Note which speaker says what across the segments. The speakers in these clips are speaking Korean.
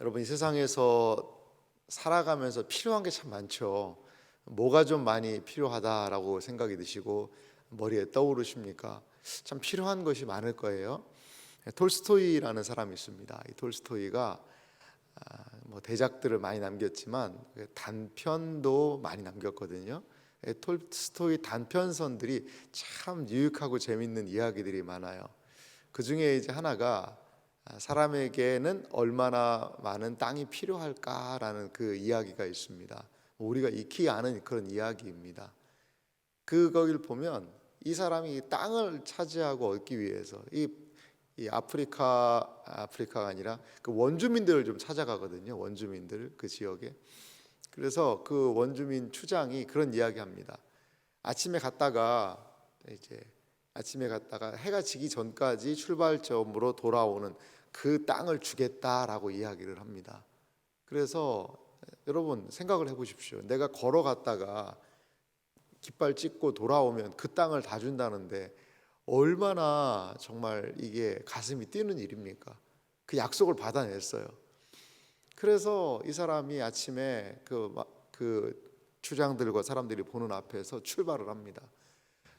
Speaker 1: 여러분 이 세상에서 살아가면서 필요한 게 참 많죠. 뭐가 좀 많이 필요하다라고 생각이 드시고 머리에 떠오르십니까? 참 필요한 것이 많을 거예요. 톨스토이라는 사람이 있습니다. 이 톨스토이가 아, 뭐 대작들을 많이 남겼지만 그 단편도 많이 남겼거든요. 예, 톨스토이 단편선들이 참 유익하고 재밌는 이야기들이 많아요. 그 중에 이제 하나가 아, 사람에게는 얼마나 많은 땅이 필요할까라는 그 이야기가 있습니다. 우리가 익히 아는 그런 이야기입니다. 그거기를 보면 이 사람이 이 땅을 차지하고 얻기 위해서 이, 이 아프리카 아프리카가 아니라 그 원주민들을 좀 찾아가거든요. 원주민들 그 지역에 그래서 그 원주민 추장이 그런 이야기합니다. 아침에 갔다가 이제 아침에 갔다가 해가 지기 전까지 출발점으로 돌아오는 그 땅을 주겠다라고 이야기를 합니다. 그래서 여러분 생각을 해보십시오. 내가 걸어갔다가 깃발 찍고 돌아오면 그 땅을 다 준다는데 얼마나 정말 이게 가슴이 뛰는 일입니까? 그 약속을 받아냈어요. 그래서 이 사람이 아침에 그, 마- 그 추장들과 사람들이 보는 앞에서 출발을 합니다.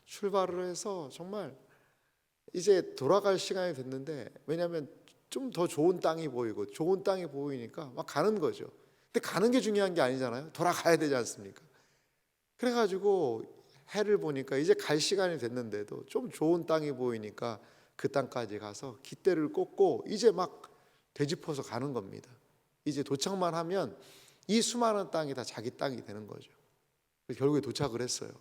Speaker 1: 출발을 해서 정말 이제 돌아갈 시간이 됐는데 왜냐하면 좀 더 좋은 땅이 보이고 좋은 땅이 보이니까 막 가는 거죠. 근데 가는 게 중요한 게 아니잖아요. 돌아가야 되지 않습니까? 그래가지고 해를 보니까 이제 갈 시간이 됐는데도 좀 좋은 땅이 보이니까 그 땅까지 가서 깃대를 꽂고 이제 막 되짚어서 가는 겁니다. 이제 도착만 하면 이 수많은 땅이 다 자기 땅이 되는 거죠. 결국에 도착을 했어요.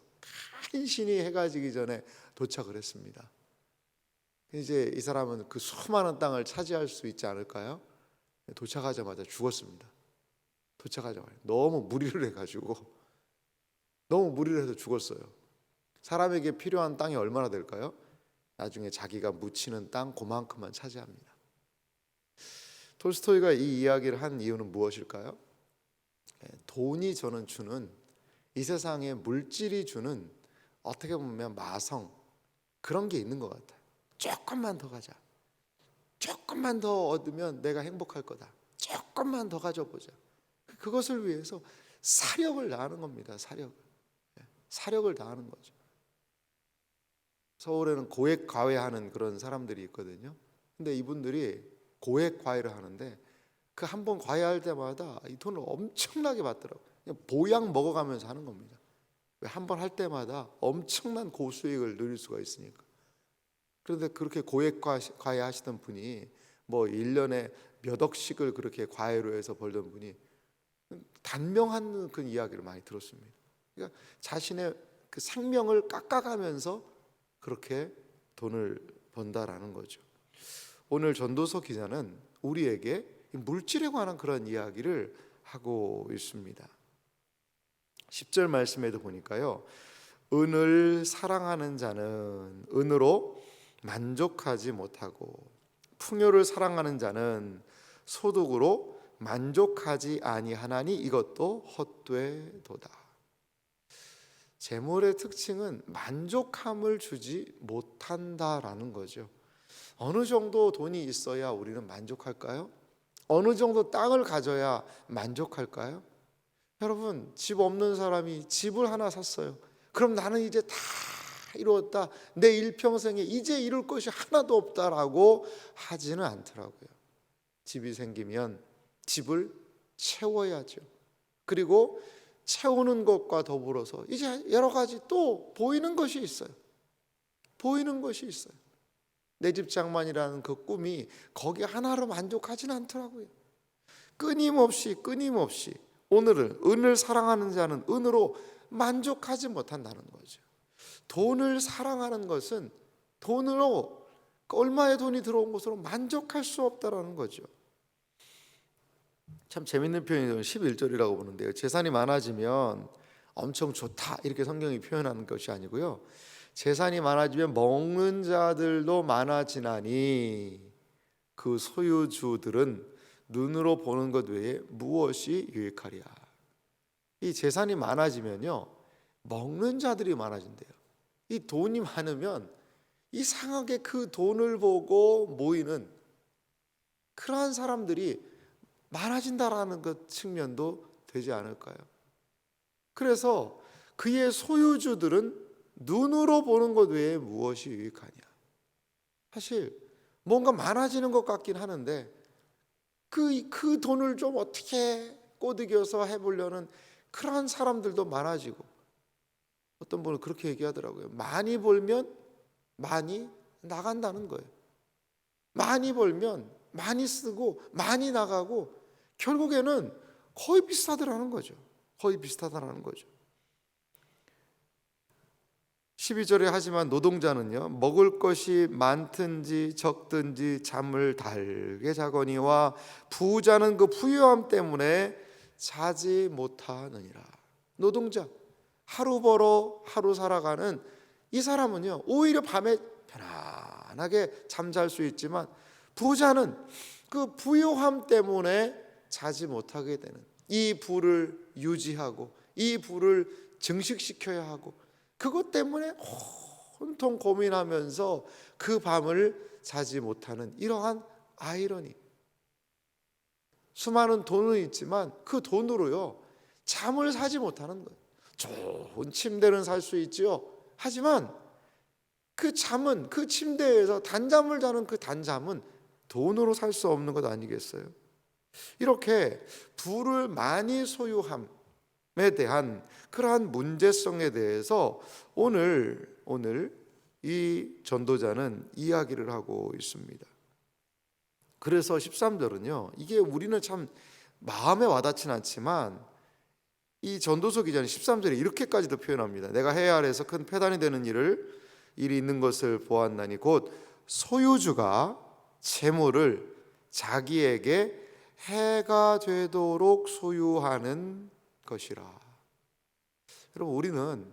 Speaker 1: 간신히 해가 지기 전에 도착을 했습니다. 이제 이 사람은 그 수많은 땅을 차지할 수 있지 않을까요? 도착하자마자 죽었습니다. 도착하자마자 너무 무리를 해가지고 너무 무리를 해서 죽었어요. 사람에게 필요한 땅이 얼마나 될까요? 나중에 자기가 묻히는 땅 그만큼만 차지합니다. 톨스토이가 이 이야기를 한 이유는 무엇일까요? 예, 돈이 저는 주는 이 세상에 물질이 주는 어떻게 보면 마성 그런 게 있는 것 같아요. 조금만 더 가자. 조금만 더 얻으면 내가 행복할 거다. 조금만 더 가져보자. 그것을 위해서 사력을 다하는 겁니다. 사력을. 예, 사력을 다하는 거죠. 서울에는 고액 과외하는 그런 사람들이 있거든요. 근데 이분들이 고액 과외를 하는데 그 한 번 과외할 때마다 이 돈을 엄청나게 받더라고요. 보약 먹어가면서 하는 겁니다. 왜한번 할 때마다 엄청난 고수익을 누릴 수가 있으니까. 그런데 그렇게 고액 과- 과외 하시던 분이 뭐 1년에 몇 억씩을 그렇게 과외로 해서 벌던 분이 단명한 그 이야기를 많이 들었습니다. 그러니까 자신의 그 생명을 깎아가면서 그렇게 돈을 번다라는 거죠. 오늘 전도서 기자는 우리에게 이 물질에 관한 그런 이야기를 하고 있습니다. 10절 말씀에도 보니까요. 은을 사랑하는 자는 은으로 만족하지 못하고 풍요를 사랑하는 자는 소득으로 만족하지 아니하나니 이것도 헛되도다. 재물의 특징은 만족함을 주지 못한다라는 거죠. 어느 정도 돈이 있어야 우리는 만족할까요? 어느 정도 땅을 가져야 만족할까요? 여러분, 집 없는 사람이 집을 하나 샀어요. 그럼 나는 이제 다 이루었다. 내 일평생에 이제 이룰 것이 하나도 없다라고 하지는 않더라고요. 집이 생기면 집을 채워야죠. 그리고 채우는 것과 더불어서 이제 여러 가지 또 보이는 것이 있어요. 보이는 것이 있어요. 내 집 장만이라는 그 꿈이 거기 하나로 만족하지는 않더라고요. 끊임없이 끊임없이 오늘은 은을 사랑하는 자는 은으로 만족하지 못한다는 거죠. 돈을 사랑하는 것은 돈으로 얼마의 돈이 들어온 것으로 만족할 수 없다라는 거죠. 참 재밌는 표현이 11절이라고 보는데요. 재산이 많아지면 엄청 좋다 이렇게 성경이 표현하는 것이 아니고요. 재산이 많아지면 먹는 자들도 많아지나니 그 소유주들은 눈으로 보는 것 외에 무엇이 유익하랴. 이 재산이 많아지면요. 먹는 자들이 많아진대요. 이 돈이 많으면 이상하게 그 돈을 보고 모이는 그러한 사람들이 많아진다라는 것 측면도 되지 않을까요? 그래서 그의 소유주들은 눈으로 보는 것 외에 무엇이 유익하냐? 사실 뭔가 많아지는 것 같긴 하는데 그, 그 돈을 좀 어떻게 꼬드겨서 해보려는 그러한 사람들도 많아지고 어떤 분은 그렇게 얘기하더라고요. 많이 벌면 많이 나간다는 거예요. 많이 벌면 많이 쓰고 많이 나가고 결국에는 거의 비슷하더라는 거죠. 거의 비슷하다라는 거죠. 12절에 하지만 노동자는요 먹을 것이 많든지 적든지 잠을 달게 자거니와 부자는 그 부유함 때문에 자지 못하느니라 노동자 하루 벌어 하루 살아가는 이 사람은요 오히려 밤에 편안하게 잠잘 수 있지만 부자는 그 부유함 때문에 자지 못하게 되는 이 부를 유지하고 이 부를 증식시켜야 하고 그것 때문에 온통 고민하면서 그 밤을 자지 못하는 이러한 아이러니. 수많은 돈은 있지만 그 돈으로요 잠을 사지 못하는 거예요. 좋은 침대는 살 수 있지요. 하지만 그 잠은 그 침대에서 단잠을 자는 그 단잠은 돈으로 살 수 없는 것 아니겠어요? 이렇게 부를 많이 소유함 에 대한 그러한 문제성에 대해서 오늘 오늘 이 전도자는 이야기를 하고 있습니다. 그래서 13절은요. 이게 우리는 참 마음에 와닿진 않지만 이 전도서 기자는 13절에 이렇게까지도 표현합니다. 내가 해야 아래서 큰 폐단이 되는 일을 일이 있는 것을 보았나니 곧 소유주가 재물을 자기에게 해가 되도록 소유하는 것이라. 여러분 우리는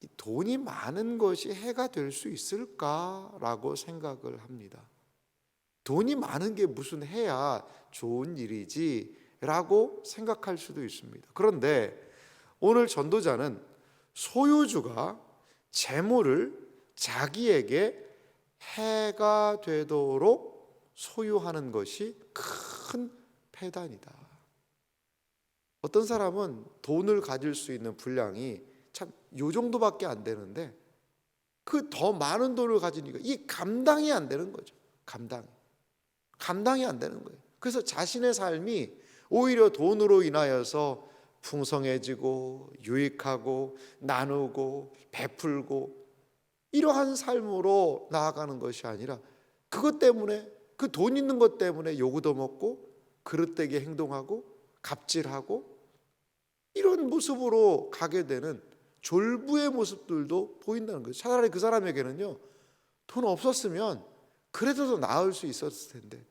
Speaker 1: 이 돈이 많은 것이 해가 될 수 있을까라고 생각을 합니다. 돈이 많은 게 무슨 해야 좋은 일이지 라고 생각할 수도 있습니다. 그런데 오늘 전도자는 소유주가 재물을 자기에게 해가 되도록 소유하는 것이 큰 폐단이다. 어떤 사람은 돈을 가질 수 있는 분량이 참 요 정도밖에 안 되는데 그 더 많은 돈을 가지니까 이 감당이 안 되는 거죠. 감당. 감당이 안 되는 거예요. 그래서 자신의 삶이 오히려 돈으로 인하여서 풍성해지고 유익하고 나누고 베풀고 이러한 삶으로 나아가는 것이 아니라 그것 때문에 그 돈 있는 것 때문에 요구도 먹고 그릇되게 행동하고 갑질하고 이런 모습으로 가게 되는 졸부의 모습들도 보인다는 거죠. 차라리 그 사람에게는요, 돈 없었으면 그래도 더 나을 수 있었을 텐데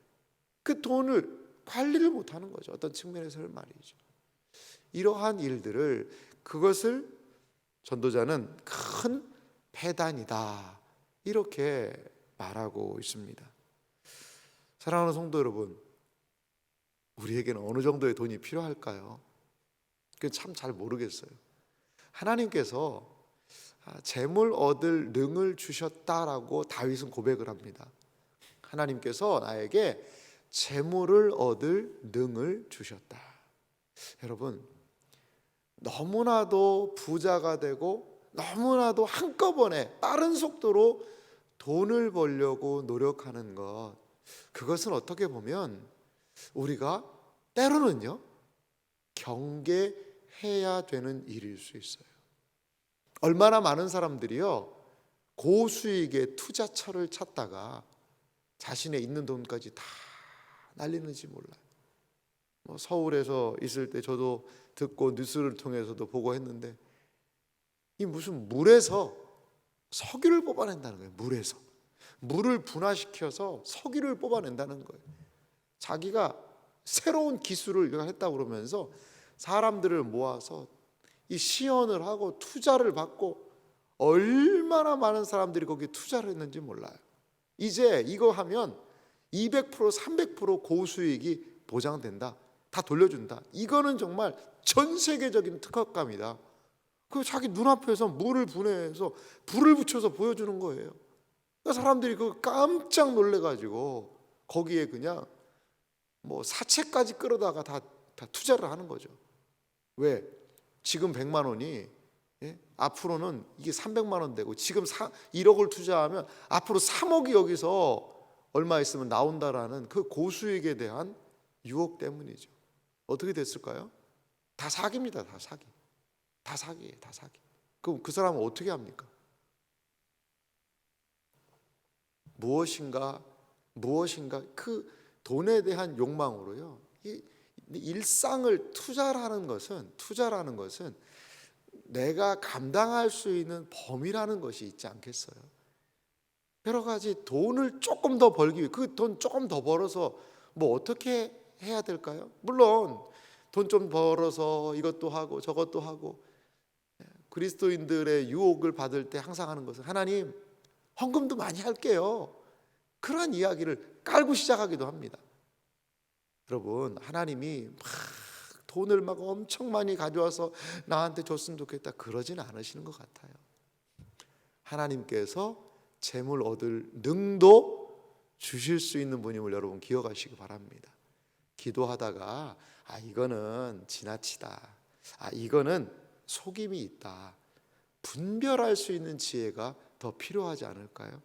Speaker 1: 그 돈을 관리를 못 하는 거죠. 어떤 측면에서는 말이죠. 이러한 일들을 그것을 전도자는 큰 폐단이다. 이렇게 말하고 있습니다. 사랑하는 성도 여러분, 우리에게는 어느 정도의 돈이 필요할까요? 참잘 모르겠어요. 하나님께서 아, 재물 얻을 능을 주셨다라고 다윗은 고백을 합니다. 하나님께서 나에게 재물을 얻을 능을 주셨다. 여러분 너무나도 부자가 되고 너무나도 한꺼번에 빠른 속도로 돈을 벌려고 노력하는 것 그것은 어떻게 보면 우리가 때로는요 경계 해야 되는 일일 수 있어요. 얼마나 많은 사람들이요 고수익의 투자처를 찾다가 자신의 있는 돈까지 다 날리는지 몰라요. 뭐 서울에서 있을 때 저도 듣고 뉴스를 통해서도 보고 했는데 이 무슨 물에서 석유를 뽑아낸다는 거예요. 물에서 물을 분화시켜서 석유를 뽑아낸다는 거예요. 자기가 새로운 기술을 했다고 그러면서 사람들을 모아서 이 시연을 하고 투자를 받고 얼마나 많은 사람들이 거기에 투자를 했는지 몰라요. 이제 이거 하면 200% 300% 고수익이 보장된다. 다 돌려준다. 이거는 정말 전 세계적인 특허감이다. 그 자기 눈앞에서 물을 분해해서 불을 붙여서 보여주는 거예요. 그러니까 사람들이 그 깜짝 놀래가지고 거기에 그냥 뭐 사채까지 끌어다가 다, 다 투자를 하는 거죠. 왜? 지금 100만 원이 예? 앞으로는 이게 300만 원 되고 지금 사, 1억을 투자하면 앞으로 3억이 여기서 얼마 있으면 나온다라는 그 고수익에 대한 유혹 때문이죠. 어떻게 됐을까요? 다 사기입니다. 다 사기. 다 사기예요. 다 사기. 그럼 그 사람은 어떻게 합니까? 무엇인가 무엇인가 그 돈에 대한 욕망으로요. 이 일상을 투자라는 것은 투자라는 것은 내가 감당할 수 있는 범위라는 것이 있지 않겠어요? 여러 가지 돈을 조금 더 벌기 위해 그 돈 조금 더 벌어서 뭐 어떻게 해야 될까요? 물론 돈 좀 벌어서 이것도 하고 저것도 하고 그리스도인들의 유혹을 받을 때 항상 하는 것은 하나님 헌금도 많이 할게요. 그러한 이야기를 깔고 시작하기도 합니다. 여러분 하나님이 막 돈을 막 엄청 많이 가져와서 나한테 줬으면 좋겠다 그러진 않으시는 것 같아요. 하나님께서 재물 얻을 능도 주실 수 있는 분임을 여러분 기억하시기 바랍니다. 기도하다가 아 이거는 지나치다. 아 이거는 속임이 있다. 분별할 수 있는 지혜가 더 필요하지 않을까요?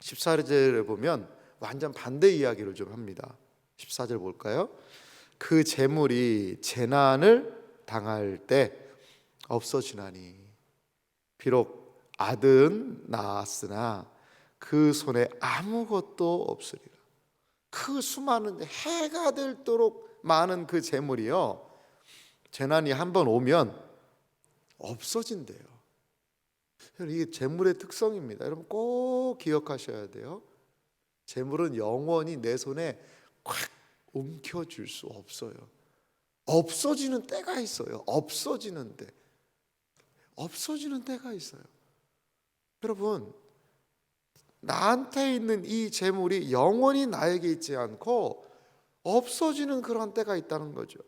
Speaker 1: 14절에 보면 완전 반대 이야기를 좀 합니다. 14절 볼까요? 그 재물이 재난을 당할 때 없어지나니 비록 아들은 낳았으나 그 손에 아무것도 없으리라. 그 수많은 해가 될도록 많은 그 재물이요. 재난이 한 번 오면 없어진대요. 이게 재물의 특성입니다. 여러분 꼭 기억하셔야 돼요. 재물은 영원히 내 손에 콱 움켜줄 수 없어요. 없어지는 때가 있어요. 없어지는 때. 없어지는 때가 있어요. 여러분, 나한테 있는 이 재물이 영원히 나에게 있지 않고 없어지는 그런 때가 있다는 거죠.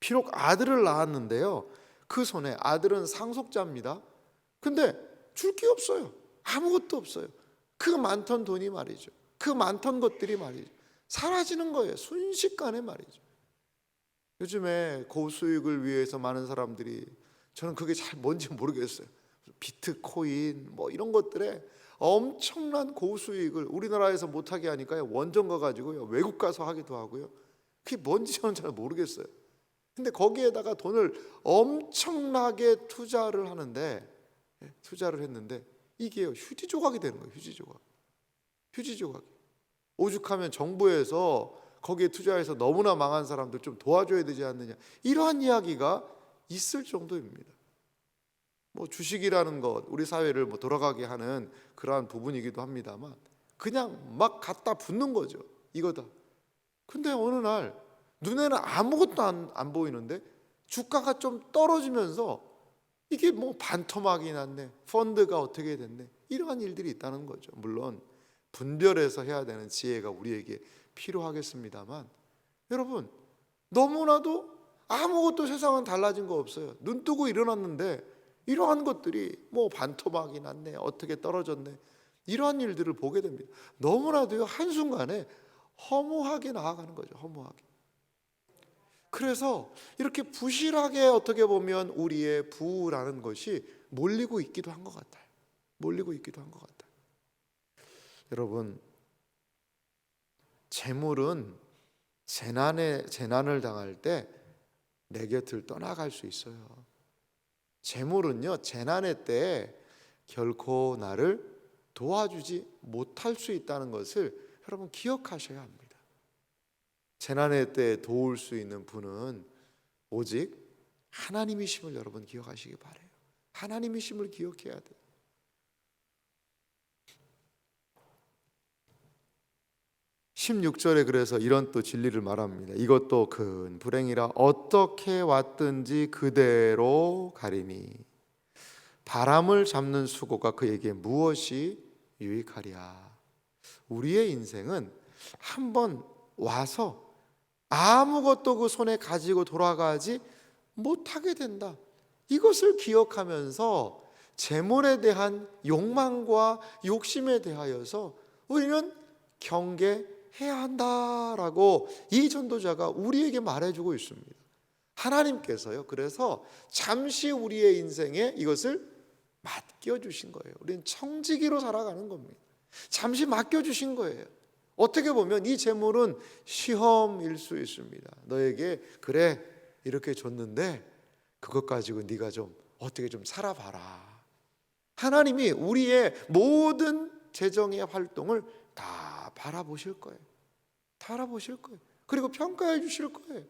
Speaker 1: 비록 아들을 낳았는데요. 그 손에 아들은 상속자입니다. 근데 줄 게 없어요. 아무것도 없어요. 그 많던 돈이 말이죠. 그 많던 것들이 말이죠. 사라지는 거예요. 순식간에 말이죠. 요즘에 고수익을 위해서 많은 사람들이 저는 그게 잘 뭔지 모르겠어요. 비트코인 뭐 이런 것들에 엄청난 고수익을 우리나라에서 못하게 하니까요. 원전 가가지고요. 외국 가서 하기도 하고요. 그게 뭔지 저는 잘 모르겠어요. 근데 거기에다가 돈을 엄청나게 투자를 하는데 예, 투자를 했는데 이게요 휴지 조각이 되는 거예요 휴지 조각 휴지 조각 오죽하면 정부에서 거기에 투자해서 너무나 망한 사람들 좀 도와줘야 되지 않느냐 이러한 이야기가 있을 정도입니다 뭐 주식이라는 것 우리 사회를 뭐 돌아가게 하는 그러한 부분이기도 합니다만 그냥 막 갖다 붙는 거죠 이거다 근데 어느 날 눈에는 아무것도 안, 안 보이는데 주가가 좀 떨어지면서 이게 뭐 반토막이 났네. 펀드가 어떻게 됐네. 이러한 일들이 있다는 거죠. 물론 분별해서 해야 되는 지혜가 우리에게 필요하겠습니다만 여러분 너무나도 아무것도 세상은 달라진 거 없어요. 눈 뜨고 일어났는데 이러한 것들이 뭐 반토막이 났네. 어떻게 떨어졌네. 이러한 일들을 보게 됩니다. 너무나도요 한순간에 허무하게 나아가는 거죠. 허무하게. 그래서 이렇게 부실하게 어떻게 보면 우리의 부라는 것이 몰리고 있기도 한 것 같아요. 몰리고 있기도 한 것 같아요. 여러분, 재물은 재난에 재난을 당할 때 내 곁을 떠나갈 수 있어요. 재물은요 재난의 때 결코 나를 도와주지 못할 수 있다는 것을 여러분 기억하셔야 합니다. 재난의 때 도울 수 있는 분은 오직 하나님이심을 여러분 기억하시기 바래요. 하나님이심을 기억해야 돼요. (16절에) 그래서 이런 또 진리를 말합니다 이것도 큰 불행이라 어떻게 왔든지 그대로 가리니 바람을 잡는 수고가 그에게 무엇이 유익하랴 우리의 인생은 한번 와서 아무것도 그 손에 가지고 돌아가지 못하게 된다. 이것을 기억하면서 재물에 대한 욕망과 욕심에 대하여서 우리는 경계 해야 한다라고 이 전도자가 우리에게 말해주고 있습니다. 하나님께서요. 그래서 잠시 우리의 인생에 이것을 맡겨 주신 거예요. 우리는 청지기로 살아가는 겁니다. 잠시 맡겨 주신 거예요. 어떻게 보면 이 재물은 시험일 수 있습니다. 너에게 그래 이렇게 줬는데 그것 가지고 네가 좀 어떻게 좀 살아봐라. 하나님이 우리의 모든 재정의 활동을 다 바라보실 거예요. 다 알아보실 거예요. 그리고 평가해 주실 거예요.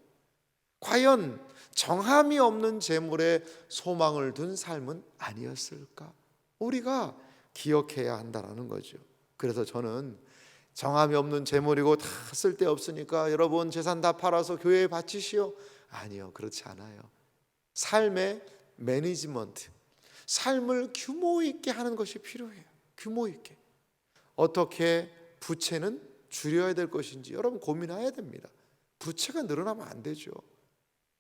Speaker 1: 과연 정함이 없는 재물에 소망을 둔 삶은 아니었을까? 우리가 기억해야 한다라는 거죠. 그래서 저는 정함이 없는 재물이고 다 쓸데 없으니까 여러분 재산 다 팔아서 교회에 바치시오. 아니요. 그렇지 않아요. 삶의 매니지먼트, 삶을 규모 있게 하는 것이 필요해요. 규모 있게. 어떻게 부채는 줄여야 될 것인지 여러분 고민해야 됩니다. 부채가 늘어나면 안 되죠.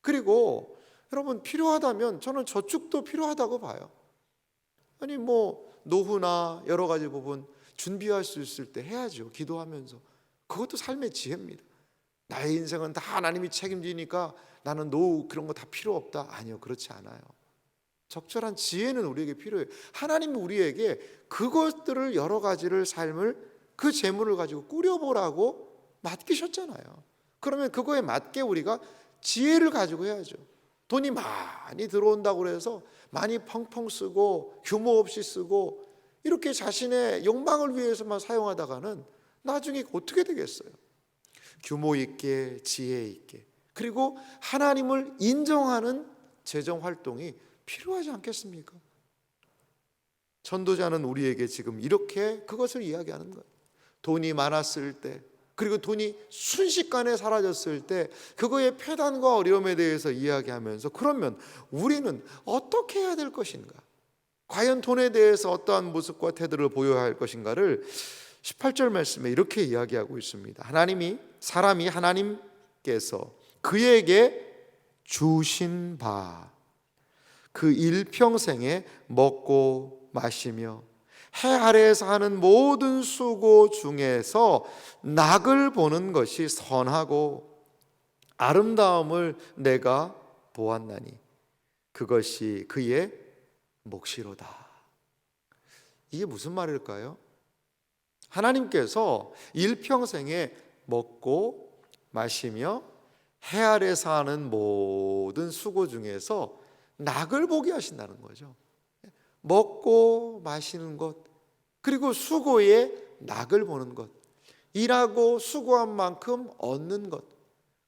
Speaker 1: 그리고 여러분 필요하다면 저는 저축도 필요하다고 봐요. 아니 뭐 노후나 여러 가지 부분 준비할 수 있을 때 해야죠. 기도하면서 그것도 삶의 지혜입니다. 나의 인생은 다 하나님이 책임지니까 나는 노후 그런 거 다 필요 없다. 아니요, 그렇지 않아요. 적절한 지혜는 우리에게 필요해요. 하나님은 우리에게 그것들을 여러 가지를 삶을 그 재물을 가지고 꾸려보라고 맡기셨잖아요. 그러면 그거에 맞게 우리가 지혜를 가지고 해야죠. 돈이 많이 들어온다고 그래서 많이 펑펑 쓰고 규모 없이 쓰고 이렇게 자신의 욕망을 위해서만 사용하다가는 나중에 어떻게 되겠어요? 규모 있게 지혜 있게 그리고 하나님을 인정하는 재정 활동이 필요하지 않겠습니까? 전도자는 우리에게 지금 이렇게 그것을 이야기하는 거예요. 돈이 많았을 때 그리고 돈이 순식간에 사라졌을 때 그거의 폐단과 어려움에 대해서 이야기하면서 그러면 우리는 어떻게 해야 될 것인가? 과연 돈에 대해서 어떠한 모습과 태도를 보여야 할 것인가를 18절 말씀에 이렇게 이야기하고 있습니다. 하나님이 사람이 하나님께서 그에게 주신 바 그 일평생에 먹고 마시며 해 아래에서 하는 모든 수고 중에서 낙을 보는 것이 선하고 아름다움을 내가 보았나니 그것이 그의 몫이로다. 이게 무슨 말일까요? 하나님께서 일평생에 먹고 마시며 해 아래서 하는 모든 수고 중에서 낙을 보게 하신다는 거죠. 먹고 마시는 것, 그리고 수고에 낙을 보는 것, 일하고 수고한 만큼 얻는 것,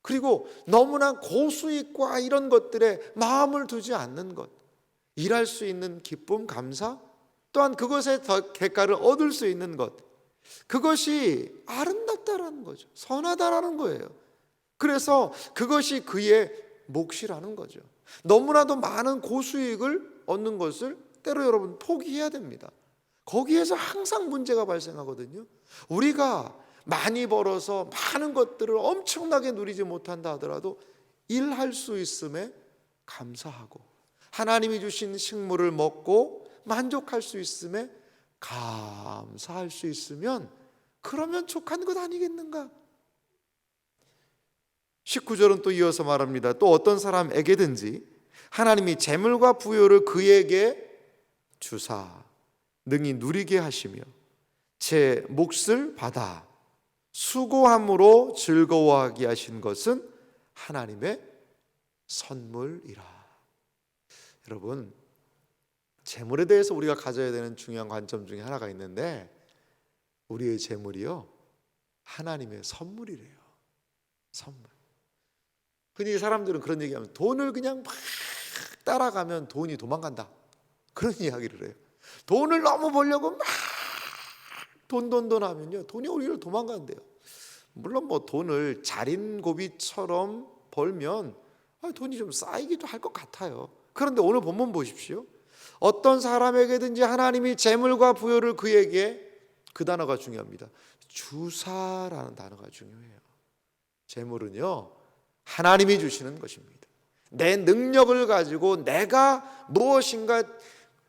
Speaker 1: 그리고 너무나 고수익과 이런 것들에 마음을 두지 않는 것, 일할 수 있는 기쁨, 감사, 또한 그것에 더 객가를 얻을 수 있는 것, 그것이 아름답다라는 거죠. 선하다라는 거예요. 그래서 그것이 그의 몫이라는 거죠. 너무나도 많은 고수익을 얻는 것을 때로 여러분 포기해야 됩니다. 거기에서 항상 문제가 발생하거든요. 우리가 많이 벌어서 많은 것들을 엄청나게 누리지 못한다 하더라도 일할 수 있음에 감사하고 하나님이 주신 식물을 먹고 만족할 수 있음에 감사할 수 있으면 그러면 족한 것 아니겠는가? 19절은 또 이어서 말합니다. 또 어떤 사람에게든지 하나님이 재물과 부요를 그에게 주사 능히 누리게 하시며 제 몫을 받아 수고함으로 즐거워하게 하신 것은 하나님의 선물이라. 여러분, 재물에 대해서 우리가 가져야 되는 중요한 관점 중에 하나가 있는데 우리의 재물이요 하나님의 선물이래요. 선물. 흔히 사람들은 그런 얘기하면 돈을 그냥 막 따라가면 돈이 도망간다. 그런 이야기를 해요. 돈을 너무 벌려고 막 돈 돈 돈 하면요 돈이 오히려 도망간대요. 물론 뭐 돈을 자린고비처럼 벌면 아, 돈이 좀 쌓이기도 할 것 같아요. 그런데 오늘 본문 보십시오. 어떤 사람에게든지 하나님이 재물과 부여를 그에게 그 단어가 중요합니다. 주사라는 단어가 중요해요. 재물은요 하나님이 주시는 것입니다. 내 능력을 가지고 내가 무엇인가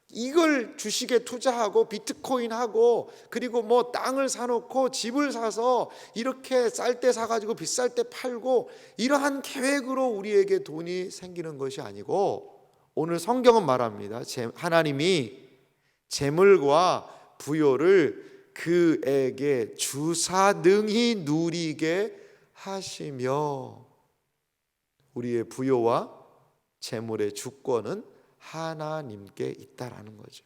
Speaker 1: 이걸 주식에 투자하고 비트코인 하고 그리고 뭐 땅을 사놓고 집을 사서 이렇게 쌀 때 사가지고 비쌀 때 팔고 이러한 계획으로 우리에게 돈이 생기는 것이 아니고 오늘 성경은 말합니다. 제- 하나님이 재물과 부요를 그에게 주사능히 누리게 하시며 우리의 부요와 재물의 주권은 하나님께 있다라는 거죠.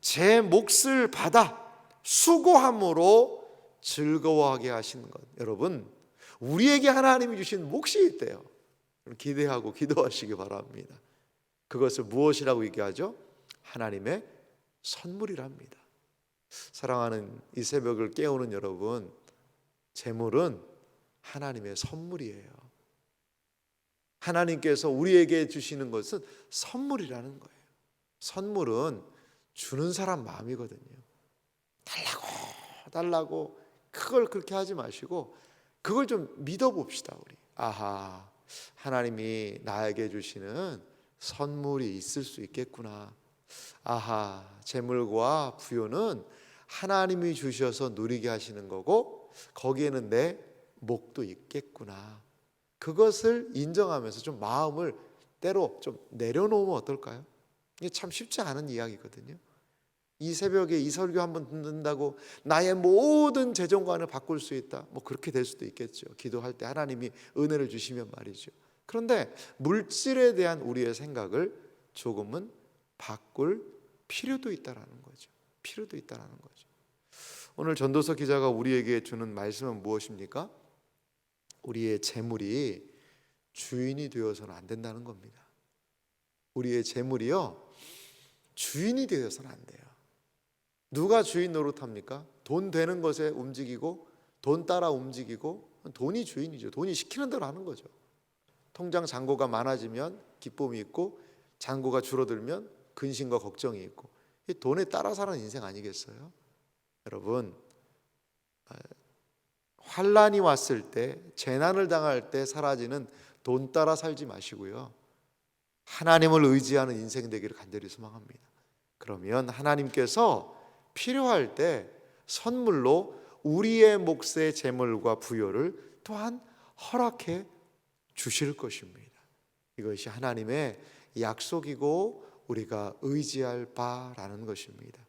Speaker 1: 제 몫을 받아 수고함으로 즐거워하게 하시는 것. 여러분, 우리에게 하나님이 주신 몫이 있대요. 기대하고 기도하시기 바랍니다. 그것을 무엇이라고 얘기하죠? 하나님의 선물이랍니다. 사랑하는 이 새벽을 깨우는 여러분, 재물은 하나님의 선물이에요. 하나님께서 우리에게 주시는 것은 선물이라는 거예요. 선물은 주는 사람 마음이거든요. 달라고 달라고 그걸 그렇게 하지 마시고 그걸 좀 믿어 봅시다, 우리. 아하. 하나님이 나에게 주시는 선물이 있을 수 있겠구나. 아하. 재물과 부요는 하나님이 주셔서 누리게 하시는 거고 거기에는 내 목도 있겠구나. 그것을 인정하면서 좀 마음을 때로 좀 내려놓으면 어떨까요? 이게 참 쉽지 않은 이야기거든요. 이 새벽에 이 설교 한번 듣는다고 나의 모든 재정관을 바꿀 수 있다. 뭐 그렇게 될 수도 있겠죠. 기도할 때 하나님이 은혜를 주시면 말이죠. 그런데 물질에 대한 우리의 생각을 조금은 바꿀 필요도 있다라는 거죠. 필요도 있다라는 거죠. 오늘 전도서 기자가 우리에게 주는 말씀은 무엇입니까? 우리의 재물이 주인이 되어서는 안 된다는 겁니다. 우리의 재물이요 주인이 되어서는 안 돼요. 누가 주인 노릇합니까? 돈 되는 것에 움직이고 돈 따라 움직이고 돈이 주인이죠. 돈이 시키는 대로 하는 거죠. 통장 잔고가 많아지면 기쁨이 있고 잔고가 줄어들면 근심과 걱정이 있고 이 돈에 따라 사는 인생 아니겠어요? 여러분 아, 환란이 왔을 때 재난을 당할 때 사라지는 돈 따라 살지 마시고요. 하나님을 의지하는 인생 되기를 간절히 소망합니다. 그러면 하나님께서 필요할 때 선물로 우리의 몫의 재물과 부여를 또한 허락해 주실 것입니다. 이것이 하나님의 약속이고 우리가 의지할 바라는 것입니다.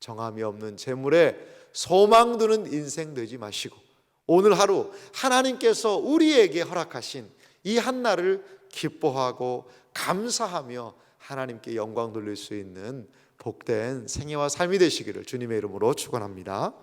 Speaker 1: 정함이 없는 재물에 소망 두는 인생 되지 마시고 오늘 하루 하나님께서 우리에게 허락하신 이 한날을 기뻐하고 감사하며 하나님께 영광 돌릴 수 있는 복된 생애와 삶이 되시기를 주님의 이름으로 축원합니다.